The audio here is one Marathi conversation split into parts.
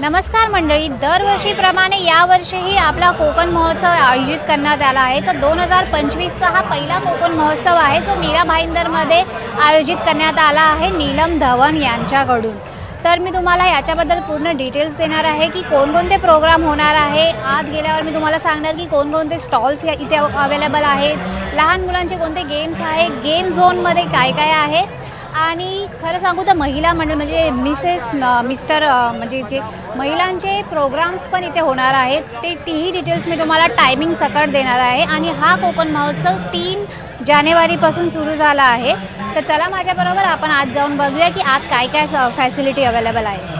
नमस्कार मंडळी दरवर्षीप्रमाणे यावर्षीही आपला कोकण महोत्सव आयोजित करण्यात आला आहे. तर दोन हजार पंचवीसचा हा पहिला कोकण महोत्सव आहे जो मीरा भाईंदरमध्ये आयोजित करण्यात आला आहे नीलम धवन यांच्याकडून. तर मी तुम्हाला याच्याबद्दल पूर्ण डिटेल्स देणार आहे की कोणकोणते प्रोग्राम होणार आहे. आत गेल्यावर मी तुम्हाला सांगणार की कोणकोणते स्टॉल्स इथे अवेलेबल आहेत. लहान मुलांचे कोणते गेम्स आहे गेम झोनमध्ये काय काय आहे. आणि खरं सांगू तर महिला मंडळ म्हणजे मिसेस मिस्टर म्हणजे जे महिलांचे प्रोग्राम्स पण इथे होणार आहेत ते तीही डिटेल्स मी तुम्हाला टायमिंग सकट देणार आहे. आणि हा कोकण महोत्सव तीन जानेवारीपासून सुरू झाला आहे. तर चला माझ्याबरोबर आपण आज जाऊन बघूया की आज काय काय फॅसिलिटी अवेलेबल आहे.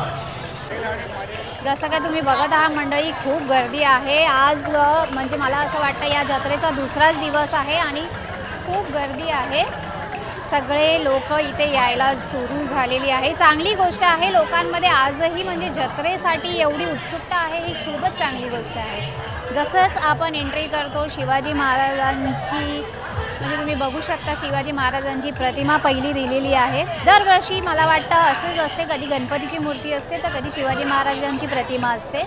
जसं काय तुम्ही बघत आहात मंडळी खूप गर्दी आहे. आज म्हणजे मला असं वाटतं या जत्रेचा दुसराच दिवस आहे आणि खूप गर्दी आहे. सगळे लोक इथे यायला सुरू झालेली आहे. चांगली गोष्ट आहे लोकांमध्ये आजही म्हणजे जत्रेसाठी एवढी उत्सुकता आहे ही खूपच चांगली गोष्ट आहे. जसंच आपण एंट्री करतो शिवाजी महाराजांची म्हणजे तुम्ही बघू शकता शिवाजी महाराजांची प्रतिमा पहिली दिलेली आहे. दरवर्षी मला वाटतं असंच असते कधी गणपतीची मूर्ती असते तर कधी शिवाजी महाराजांची प्रतिमा असते.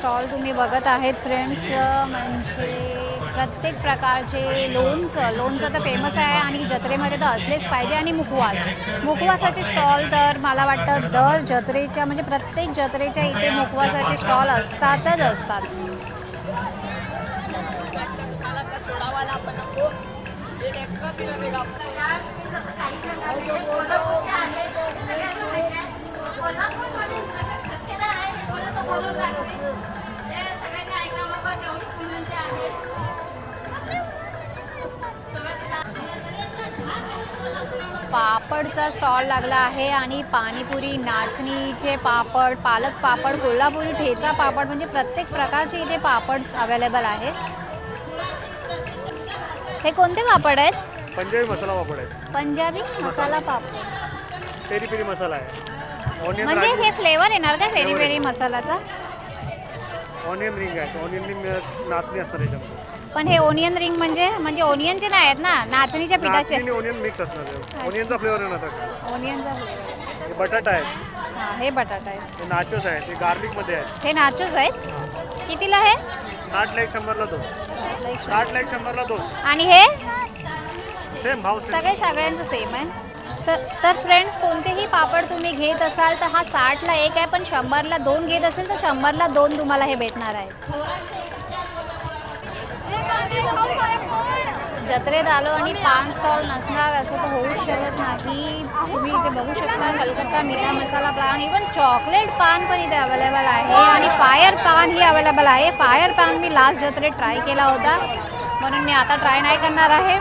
स्टॉल तुम्ही बघत आहेत फ्रेंड्स म्हणजे प्रत्येक प्रकारचे लोणचं लोणचं तर फेमस आहे आणि जत्रेमध्ये तर असलेच पाहिजे आणि मुखवास. मुखवासाचे स्टॉल तर मला वाटतं दर जत्रेच्या म्हणजे प्रत्येक जत्रेच्या इथे मुखवासाचे स्टॉल असतातच असतात. पापडचा स्टॉल लागला आहे आणि पाणीपुरी नाचणीचे पापड पालक पापड कोल्हापुरी ठेचा पापड म्हणजे प्रत्येक प्रकारचे इथे पापड अवेलेबल आहे हे कोणते पापड आहेत? पंजाबी मसाला पापड आहे पंजाबी मसाला पापड. पेरी पेरी मसाला आहे. ऑनियन म्हणजे हे फ्लेवर येणार का? पेरी येणार. मसालाचा? ऑनियन रिंग आहे. ऑनियन रिंग नाचणी असणार याच्यामध्ये. पण हे ओनियन रिंग म्हणजे म्हणजे ओनियनचे नाही आहेत ना नाचणीच्या पिठाचे. नाचणी ऑनियन मिक्स असणार आहे. ऑनियनचा फ्लेवर येणार ओनियनचा फ्लेवर हे बटाटा आहे. हां हे बटाटा आहे. हे नाचोस आहे ते गार्लिकमध्ये आहे हे नाचूच आहेत? कितीला हे? साठला एक शंभरला दोन. साठला एक शंभरला दोन. आणि हे? सेम भाव सेम सगळे सगळ्यांचं सेम आहे. तर तर फ्रेंड्स कोणतेही पापड तुम्ही घेत असाल तर हा साठला एक आहे पण शंभरला दोन घेत असेल तर शंभरला दोन तुम्हाला हे भेटणार आहे. जत्रेत आलो आणि पान स्टॉल नसणार असं तर होऊच शकत नाही. तुम्ही इथे बघू शकता कलकत्ता मिठा मसाला पान इवन चॉकलेट पान पण इथे अवेलेबल आहे. आणि फायर पान ही अवेलेबल आहे. फायर पान मी लास्ट जत्रेत ट्राय केला होता. म्हणून मी आता ट्राय नाही करणार आहे.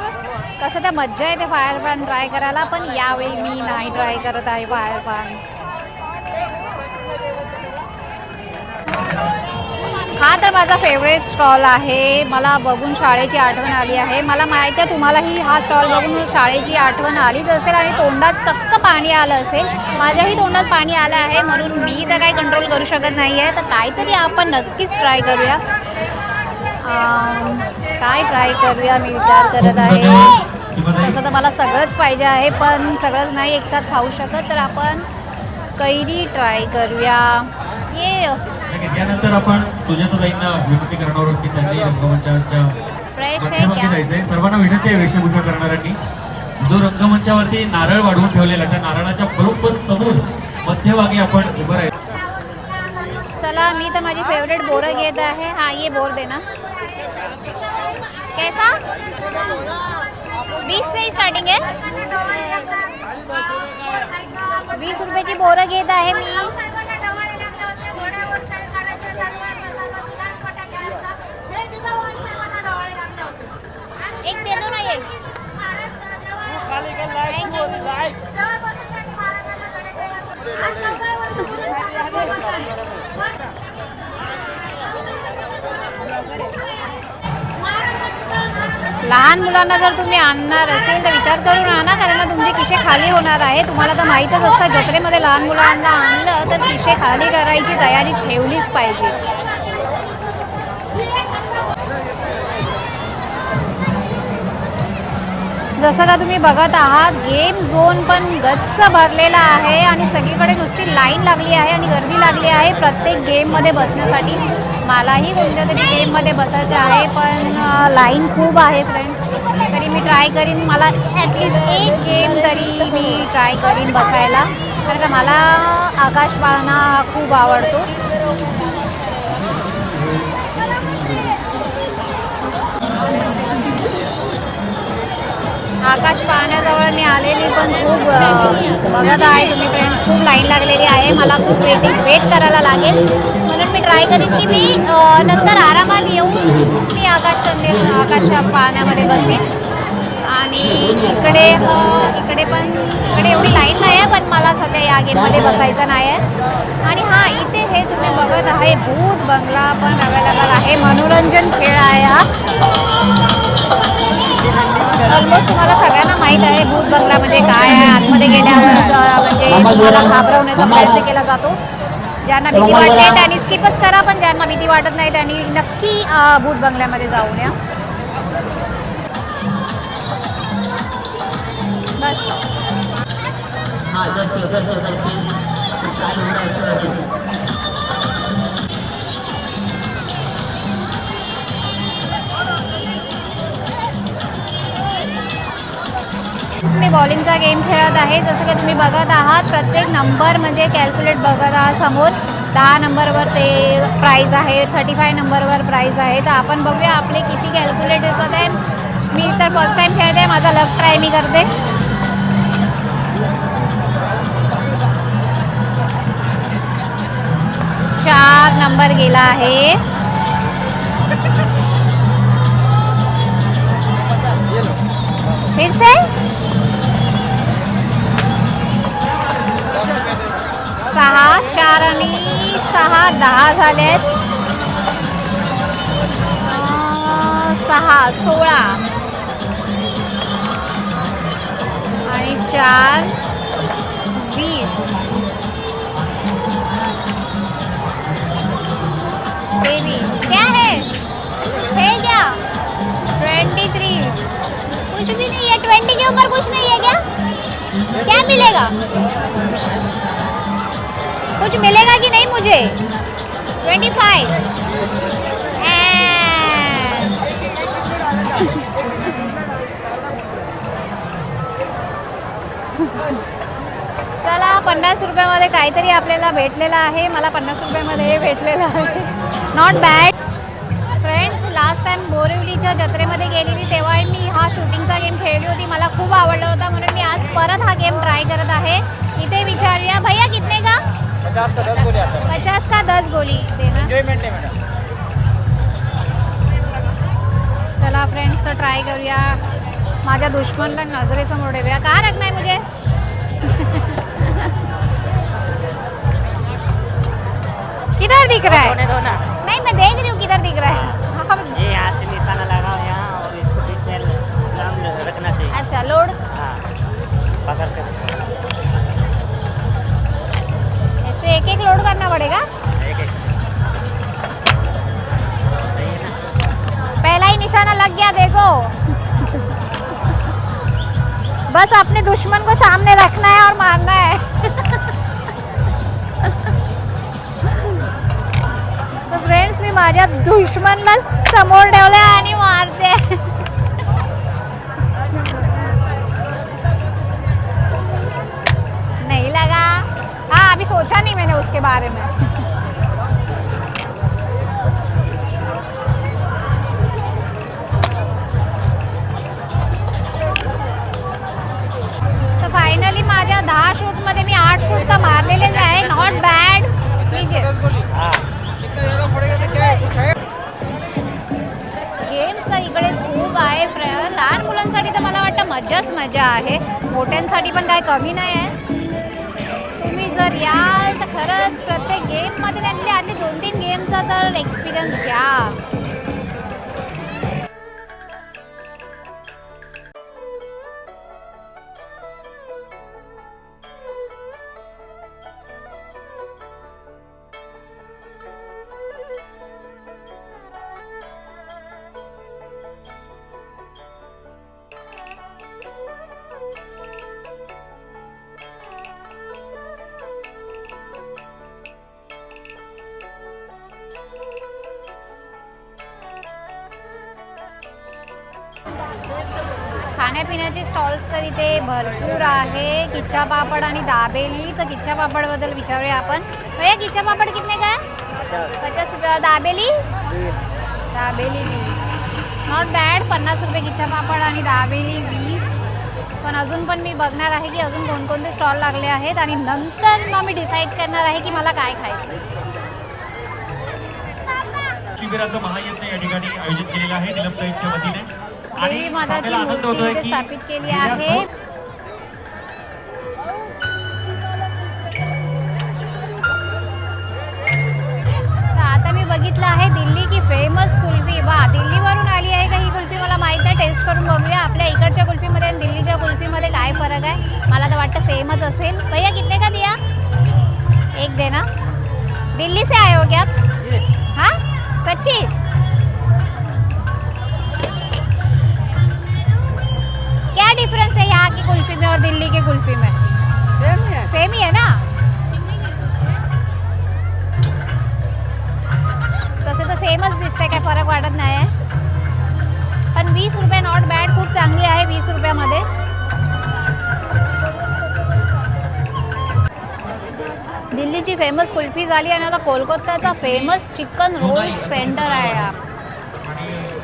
तसं तर मज्जा येते फायर पान ट्राय करायला पण यावेळी मी नाही ट्राय करत आहे फायर पान. हा तर माझा फेवरेट स्टॉल आहे. मला बघून शाळेची आठवण आली आहे. मला माहिती आहे तुम्हालाही हा स्टॉल बघून शाळेची आठवण आलीच असेल आणि तोंडात चक्क पाणी आलं असेल. माझ्याही तोंडात पाणी आलं आहे. म्हणून मी तर काही कंट्रोल करू शकत नाही आहे तर काहीतरी आपण नक्कीच ट्राय करूया. काय ट्राय करूया मी विचार करत आहे. तसं तर मला सगळंच पाहिजे आहे पण सगळंच नाही एकसाथ खाऊ शकत. तर आपण कैरी ट्राय करूया. ये यानंतर आपण सुजाताताईंना विनंती करणार आहोत की त्यांनी रंगमंचाच्या मध्यभागी जायचंय. सर्वांना विनंती आहे वेशभूषा करणाऱ्यांनी. जो रंगमंचावरती नारळ वाढवून ठेवलेला आहे, त्या नारळाच्या बरोबर समोर मध्यभागी आपण उभं राहायचं चला मी तर माझी फेवरेट बोरं घेत आहे. हा ये बोर देना कैसा? वीस से स्टार्टिंग आहे वीस रुपयाची बोरं घेत आहे मी एक दे दो ना ये लहान मुलांना जर तुम्ही आणणार असेल तर विचार करून आणा कारण का तुमचे किशे खाली होणार आहे तुम्हाला तर माहीतच असतं जत्रेमध्ये लहान मुलांना आणलं तर किशे खाली करायची तयारी ठेवलीच पाहिजे. जसं का तुम्ही बघत आहात गेम झोन पण गच्च भरलेला आहे आणि सगळीकडे नुसती लाईन लागली आहे आणि गर्दी लागली आहे प्रत्येक गेममध्ये बसण्यासाठी. मलाही कोणत्या तरी गेममध्ये बसायचं आहे पण लाईन खूप आहे फ्रेंड्स तरी मी ट्राय करीन. मला ॲटलिस्ट एक गेम तरी मी ट्राय करीन बसायला. कारण का मला आकाश पाहणं खूप आवडतो. आकाश पाहण्याजवळ मी आलेली पण खूप बघत आहे तुम्ही फ्रेंड्स खूप लाईन लागलेली आहे. मला खूप वेटिंग वेट करायला लागेल. ट्राय करीन की मी नंतर आरामात येऊन मी आकाश कंदील आकाश पाहण्यामध्ये बसेन. आणि इकडे इकडे पण इकडे एवढी लाईन नाही आहे पण मला सध्या या गेममध्ये बसायचं नाही आहे आणि हां इथे हे तुम्ही बघत आहे भूत बंगला पण अवेलेबल आहे. मनोरंजन खेळ आहे हा. ऑलमोस्ट तुम्हाला सगळ्यांना माहीत आहे भूत बंगला म्हणजे काय आहे आतमध्ये गेल्यावर म्हणजे तुम्हाला घाबरवण्याचा प्रयत्न केला जातो. ज्यांना भीती वाटते त्यांनी स्किपच करा पण ज्यांना भीती वाटत नाही त्यांनी नक्की भूत बंगल्यामध्ये जाऊन या. बस. बॉलिंगचा गेम खेळत आहे. जसं की तुम्ही बघत आहात प्रत्येक नंबर म्हणजे कॅल्क्युलेट बघत आहात समोर. दहा नंबरवर ते प्राईज आहे थर्टी फाय नंबरवर प्राईज आहे. तर आपण बघूया आपले किती कॅल्क्युलेट होत आहे. मी तर फर्स्ट टाईम खेळते माझा लक ट्राय मी करते. चार नंबर गेला आहे. फिर से चार सहा दहा अं, सहा सोळा. चार वीस. तेवीस. क्या है? है क्या? Twenty three. कुछ भी नहीं है. ट्वेंटी के ऊपर कुछ नहीं है क्या? क्या मिलेगा? कुछ मिलेगा कि नहीं मुझे? ट्वेंटी फाइव चला पन्नास रुपयामध्ये काहीतरी आपल्याला भेटलेलं आहे. मला पन्नास रुपयामध्ये हे भेटलेलं आहे. Not bad friends last time बोरिवलीच्या जत्रेमध्ये गेलेली तेव्हाही मी हा शूटिंगचा गेम खेळली होती. मला खूप आवडला होता म्हणून मी आज परत हा गेम ट्राय करत आहे. इथे विचारूया भैया कितने का? पचास का दस गोली आता है। पचास का दस गोली देना है मैडम चला फ्रेंड्स तर ट्राय करूया। माझ्या दुश्मनला नजरेसमोर ठेवूया. का रखना है मुझे? किधर दिख रहा है? नहीं मैं देख रही हूँ किधर दिख रहा है। ये यहाँ से निशाना लगाओ यहाँ और इसको बीच नाम रखना चाहिए। अच्छा लोड हाँ पकड़ कर एक एक लोड करना पड़ेगा। एक एक पहला ही निशाना लग गया, देखो। बस अपने दुश्मन को सामने रखना है और मारना है। तो फ्रेंड्स मी माझ्या दुश्मनला समोर ठेवलंय आणि मारते बारे में तर फायनली माझ्या दहा शूटमध्ये मी आठ शूट तर मारलेलेच आहे नॉट बॅड ठीक आहे गेम्स तर इकडे खूप आहे लहान मुलांसाठी तर मला वाटतं मजाच मजा आहे. मोठ्यांसाठी पण काय कमी नाही आहे. तुम्ही जर याल खरंच प्रत्येक गेममध्ये त्यांनी आधी दोन तीन गेमचा तर एक्सपिरियन्स घ्या. स्टॉल्स तर इथे भरपूर आहे. किच्चा पापड आणि दाबेली. तर किच्चा पापडबद्दल विचारूया आपण. भैया किच्चा पापड कितने का? है पचास रुपये. दाबेली? दाबेली वीस. नॉट बॅड पन्नास रुपये किच्चा पापड आणि दाबेली वीस. पण अजून पण मी बघणार आहे की अजून कोणकोणते स्टॉल लागले आहेत आणि नंतर मग मी डिसाईड करणार आहे की मला काय खायचं शिबिराचं महायज्ञ या ठिकाणी आयोजित केलेलं आहे. निलमताईंच्या वतीने. देवी सांगायला आनंद मूर्ती इथे की स्थापित केली आहे. आता मी बघितलं आहे दिल्ली की फेमस कुल्फी. वा दिल्लीवरून आली आहे का ही कुल्फी? मला माहीत नाही. टेस्ट करून बघूया. आपल्या इकडच्या कुल्फीमध्ये आणि दिल्लीच्या कुल्फीमध्ये काय फरक आहे? मला तर वाटतं सेमच असेल. भैया कितने का दिया? एक देना दिल्ली से आए हो क्या आप हाँ? सच्ची? डिफरेंस है यहाँ की कुल्फी में और दिल्ली की कुल्फी में। सेम ही है। ना? तसे तर सेमच दिसते काय फरक वाटत नाही आहे पण वीस रुपये नॉट बॅड खूप चांगली आहे वीस रुपयामध्ये. दिल्लीची फेमस कुल्फी झाली आणि आता कोलकाताचा फेमस चिकन रोल सेंटर आहे हा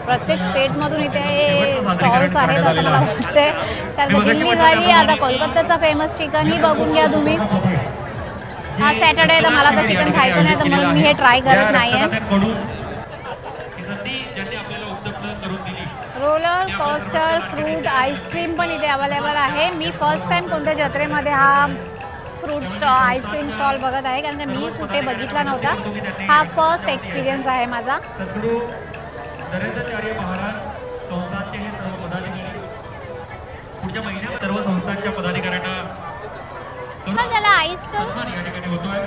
प्रत्येक स्टेटमधून इथे स्टॉल्स आहेत असं मला वाटतंय. कारण का दिल्ली झाली आता कोलकाताचा फेमस चिकनही बघून घ्या तुम्ही. हा सॅटर्डे तर मला तर चिकन खायचं नाही तर म्हणून मी हे ट्राय करत नाही आहे ही roller coaster fruit ice cream पण इथे अवेलेबल आहे. मी फर्स्ट टाइम कोणत्या जत्रेमध्ये हा फ्रूट स्टॉ आईस्क्रीम स्टॉल बघत आहे कारण मी कुठे बघितला नव्हता. हा फर्स्ट एक्सपिरियन्स आहे माझा. नरेंद्रचार्य महाराज संस्थांचे हे सर्व पदाधिकारी पुढच्या महिन्यात सर्व संस्थांच्या पदाधिकाऱ्यांना करून तर त्याला आईस तर? सन्मान या ठिकाणी होतोय.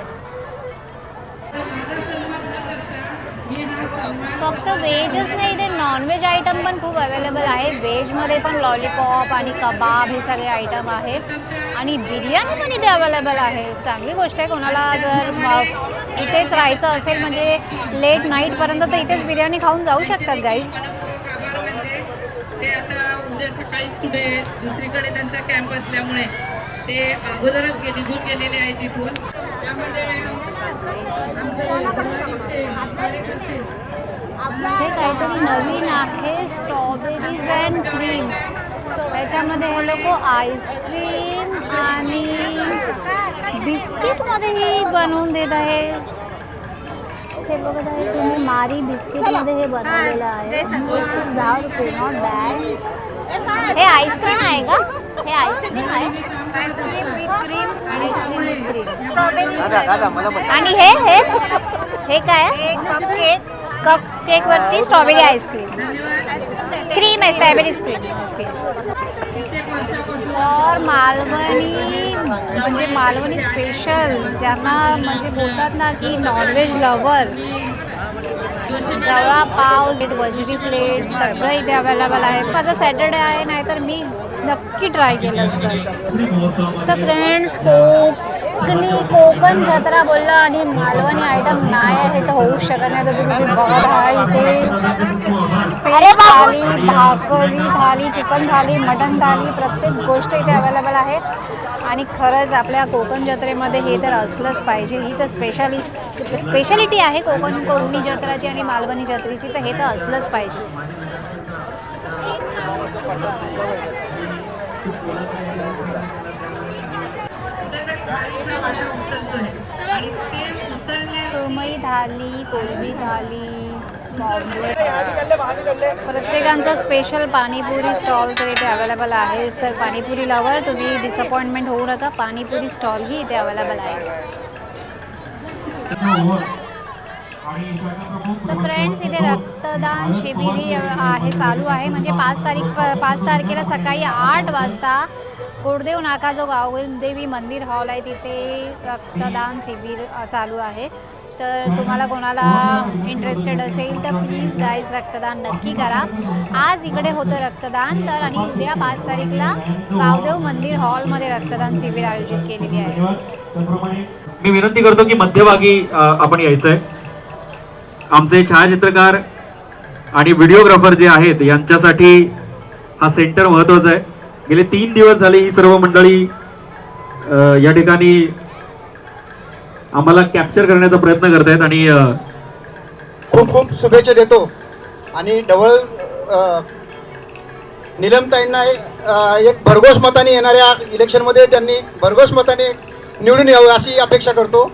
फक्त व्हेजच नाही इथे नॉनव्हेज आयटम पण खूप अवेलेबल आहे व्हेजमध्ये पण लॉलीपॉप आणि कबाब हे सगळे आयटम आहेत. आणि बिर्याणी पण इथे अवेलेबल आहे. चांगली गोष्ट आहे कोणाला जर इथेच राहायचं असेल म्हणजे लेट नाईटपर्यंत तर इथेच बिर्याणी खाऊन जाऊ शकतात गाईज ते आता उद्या सकाळीच कुठे दुसरीकडे त्यांचा कॅम्प असल्यामुळे ते अगोदरच गे निघून गेलेले आहेत तिथून त्यामध्ये हे काहीतरी नवीन आहे स्ट्रॉबेरीज अँड क्रीम्स त्याच्यामध्ये हे लोक आईस्क्रीम आणि बिस्किटमध्येही बनवून देत आहे हे बघत आहे तुम्ही मारी बिस्किटमध्ये हे बनवलेलं आहे एक पीस दहा रुपये नॉट बॅड हे आईस्क्रीम आहे का हे? आईस्क्रीम आहे ice cream with cream. Ice cream with cream आणि हे हे? हे काय आहे कप केक कप केक वरती स्ट्रॉबेरी आईस्क्रीम क्रीम आहे स्ट्रॉबेरी क्रीम ओके और मालवणी म्हणजे मालवणी स्पेशल ज्यांना म्हणजे बोलतात ना की नॉनव्हेज लवर जवळा पाव वजरी प्लेट सगळं इथे अवेलेबल आहे. माझा सॅटर्डे आहे नाहीतर मी नक्की ट्राय केलं असतं. तर फ्रेंड्स कोकणी कोकण जत्रा बोललं आणि मालवणी आयटम नाही आहे तर होऊच शकत नाही. तर तुम्ही बघत आहे इथे फिश थाली भाकरी थाली चिकन थाली मटन थाली प्रत्येक गोष्ट इथे अवेलेबल आहे. आणि खरंच आपल्या कोकण जत्रेमध्ये हे तर असलंच पाहिजे. ही तर स्पेशालिस स्पेशालिटी आहे कोकण कोकणी जत्राची आणि मालवणी जत्रेची तर हे तर असलंच पाहिजे. सुरमई थाली कोलबी थाली प्रत्येकांचा स्पेशल पाणीपुरी स्टॉल तर इथे अवेलेबल आहे तर पाणीपुरी लवर तुम्ही डिसअपॉइंटमेंट होऊ नका. पाणीपुरी स्टॉल ही इथे अवेलेबल आहे. तर फ्रेंड्स इथे रक्तदान शिबिरी आहे चालू आहे. म्हणजे पाच तारीख पाच तारखेला सकाळी आठ वाजता गोडदेव नाका जो गावदेवी मंदिर हॉल आहे तिथे रक्तदान शिबिर चालू आहे. तर तुम्हाला कोणाला इंटरेस्टेड असेल तर प्लीज गाईज रक्तदान नक्की करा. आज इकडे होतं रक्तदान तर आणि उद्या पाच तारीखला गावदेव मंदिर हॉलमध्ये रक्तदान शिबिर आयोजित केलेली आहे. मी विनंती करतो की मध्यभागी आपण यायचं आहे आमचे छायाचित्रकार आणि व्हिडिओग्राफर जे आहेत यांच्यासाठी हा सेंटर महत्त्वाचा आहे. गेले तीन दिवस झाले ही सर्व मंडळी या ठिकाणी आम्हाला कॅप्चर करण्याचा प्रयत्न करत आहेत आणि खूप खूप शुभेच्छा देतो. आणि डबल निलमताईंना एक एक भरघोस मताने येणाऱ्या इलेक्शनमध्ये त्यांनी भरघोस मताने निवडून यावं अशी अपेक्षा करतो.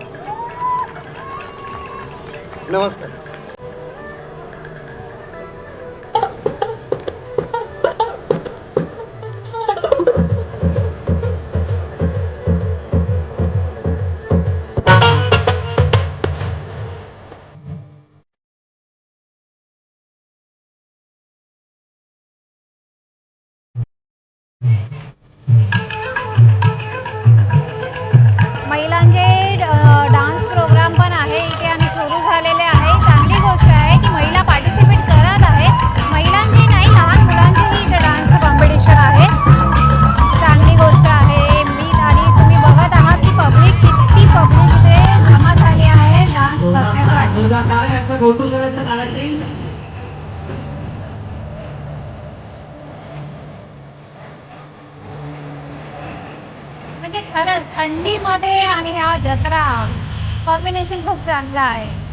नमस्कार. थंडीमध्ये आणि ह्या जत्रा कॉम्बिनेशन खूप चांगला आहे.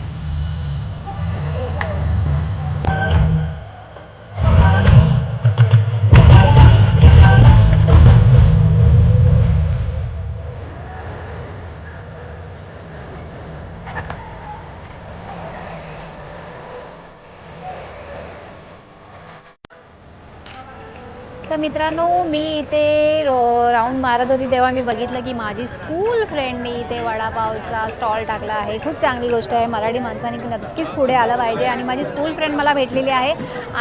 मित्रांनो मी इथे राऊंड मारत होती तेव्हा मी बघितलं की माझी स्कूल फ्रेंडनी इथे वडापावचा स्टॉल टाकला आहे. खूप चांगली गोष्ट आहे. मराठी माणसांनी नक्कीच पुढे आलं पाहिजे आणि माझी स्कूल फ्रेंड मला भेटलेली आहे.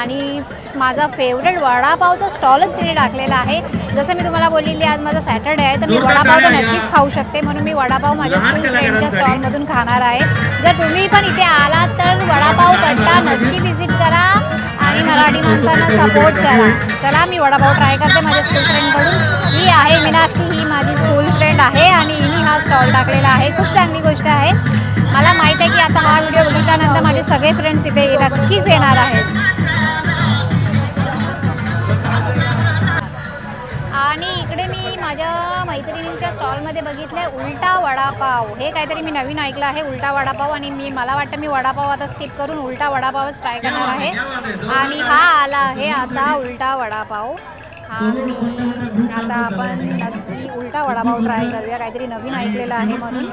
आणि माझा फेवरेट वडापावचा स्टॉलच तिने टाकलेला आहे. जसं मी तुम्हाला बोललेली आज माझा सॅटर्डे आहे तर मी वडापाव तर नक्कीच खाऊ शकते. म्हणून मी वडापाव माझ्या स्कूल फ्रेंडच्या स्टॉलमधून खाणार आहे. जर तुम्ही पण इथे आलात तर वडापाव कट्टा नक्की व्हिजिट करा. आणि मराठी माणसांना सपोर्ट करा. चला मी वडापाव ट्राय करते माझ्या स्कूल फ्रेंडकडून ही आहे मीनाक्षी ही माझी स्कूल फ्रेंड आहे आणि हिने हा स्टॉल टाकलेला आहे. खूप चांगली गोष्ट आहे. मला माहीत आहे की आता हा व्हिडिओ बघितल्यानंतर माझे सगळे फ्रेंड्स इथे नक्कीच येणार आहेत. आणि इकडे मी माझ्या मैत्रिणींच्या स्टॉलमध्ये बघितलं उलटा वडापाव. हे काहीतरी मी नवीन ऐकलं आहे उलटा वडापाव आणि मी मला वाटतं मी वडापाव आता स्किप करून उलटा वडापावच ट्राय करणार आहे. आणि हा आला आहे आता उलटा वडापाव. आणि आता आपण नक्की उलटा वडापाव ट्राय करूया. काहीतरी नवीन ऐकलेलं आहे म्हणून.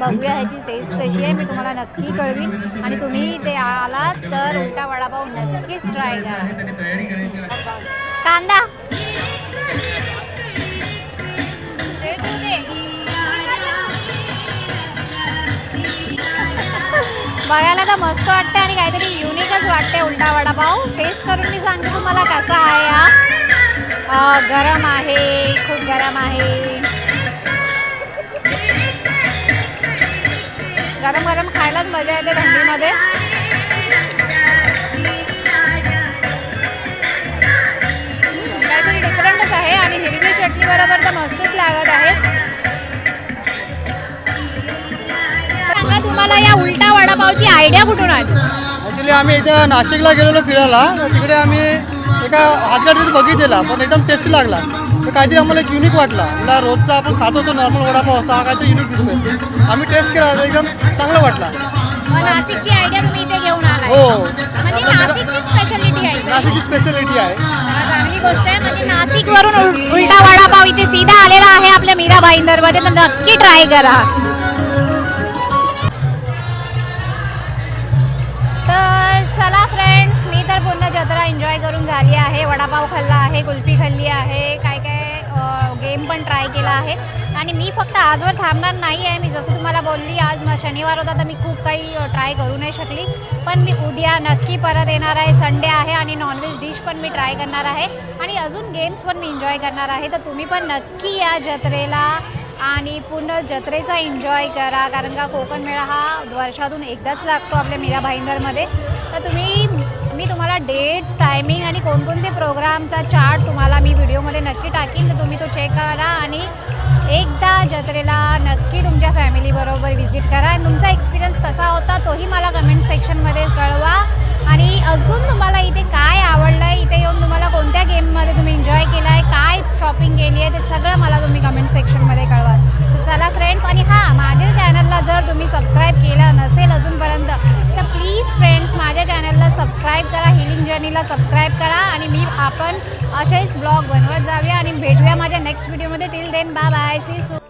बघूया ह्याची टेस्ट कशी आहे. मी तुम्हाला नक्की कळवीन. आणि तुम्ही ते आलात तर उलटा वडापाव नक्कीच ट्राय करा. कांदा. बघायला तर मस्त वाटते आणि काहीतरी युनिकच वाटते उलटा वडापाव. टेस्ट करून मी सांगते तुम्हाला कसा आहे हा. गरम आहे खूप गरम आहे. गरम गरम खायलाच मजा येते थंडीमध्ये. काहीतरी डिफरंटच आहे आणि हिरवी चटणी बरोबर तर मस्तच लागत आहे. तुम्हाला या उलटा वडापावची आयडिया कुठून आली? ॲक्च्युली आम्ही इथं नाशिकला गेलेलो फिरायला. तर तिकडे आम्ही एका हातगाडीत बघितलेला पण एकदम टेस्टी लागला. तर काहीतरी आम्हाला एक युनिक वाटला. मला रोजचा आपण खात होतो नॉर्मल वडापाव असता हा काहीतरी युनिक दिसतोय. आम्ही टेस्ट केला तर एकदम चांगला वाटला. मग नाशिकची आयडिया तुम्ही इथे घेऊन आला हो. म्हणजे नाशिकची स्पेशालिटी आहे. इथे. नाशिकची स्पेशालिटी आहे. चला, चांगली गोष्ट आहे. म्हणजे नाशिक वरून उलटा वडापाव इथे सीधा आलेला आहे आपल्या मीरा भाईंदरमध्ये तर नक्की ट्राय करा. चला फ्रेंड्स मी तर पूर्ण जत्रा एन्जॉय करून झाली आहे. वडापाव खाल्ला आहे कुल्फी खाल्ली आहे काय काय गेम पण ट्राय केला आहे. आणि मी फक्त आजवर थांबणार नाही आहे. मी जसं तुम्हाला बोलली आज मग शनिवार होता तर मी खूप काही ट्राय करू नाही शकली. पण मी उद्या नक्की परत येणार आहे. संडे आहे आणि नॉनव्हेज डिश पण मी ट्राय करणार आहे. आणि अजून गेम्स पण मी एन्जॉय करणार आहे. तर तुम्ही पण नक्की या जत्रेला. आणि पूर्ण जत्रेचा एन्जॉय करा कारण का कोकण मेळा हा वर्षातून एकदाच लागतो आपल्या मीरा भाईंदरमध्ये. तर तुम्ही मी तुम्हाला डेट्स टायमिंग आणि कोणकोणते प्रोग्रामचा चार्ट तुम्हाला मी व्हिडिओमध्ये नक्की टाकीन तर तुम्ही तो चेक करा आणि एकदा जत्रेला नक्की तुमच्या फॅमिलीबरोबर व्हिजिट करा. आणि तुमचा एक्सपिरियन्स कसा होता तोही मला कमेंट सेक्शनमध्ये कळवा. आणि अजून तुम्हाला इथे काय आवडलं आहे इथे येऊन तुम्हाला कोणत्या गेममध्ये तुम्ही एन्जॉय केला आहे काय शॉपिंग केली आहे? ते सगळं मला तुम्ही कमेंट सेक्शनमध्ये कळवा. तर चला फ्रेंड्स आणि हां माझ्या चॅनलला जर तुम्ही सबस्क्राईब केलं नसेल अजूनपर्यंत तर प्लीज फ्रेंड्स माझ्या चॅनलला सबस्क्राईब करा हिलिंग जर्नीला सबस्क्राईब करा आणि मी आपण असेच ब्लॉग बनवत जाऊया आणि भेटूया माझ्या नेक्स्ट व्हिडिओमध्ये till then bye bye see soon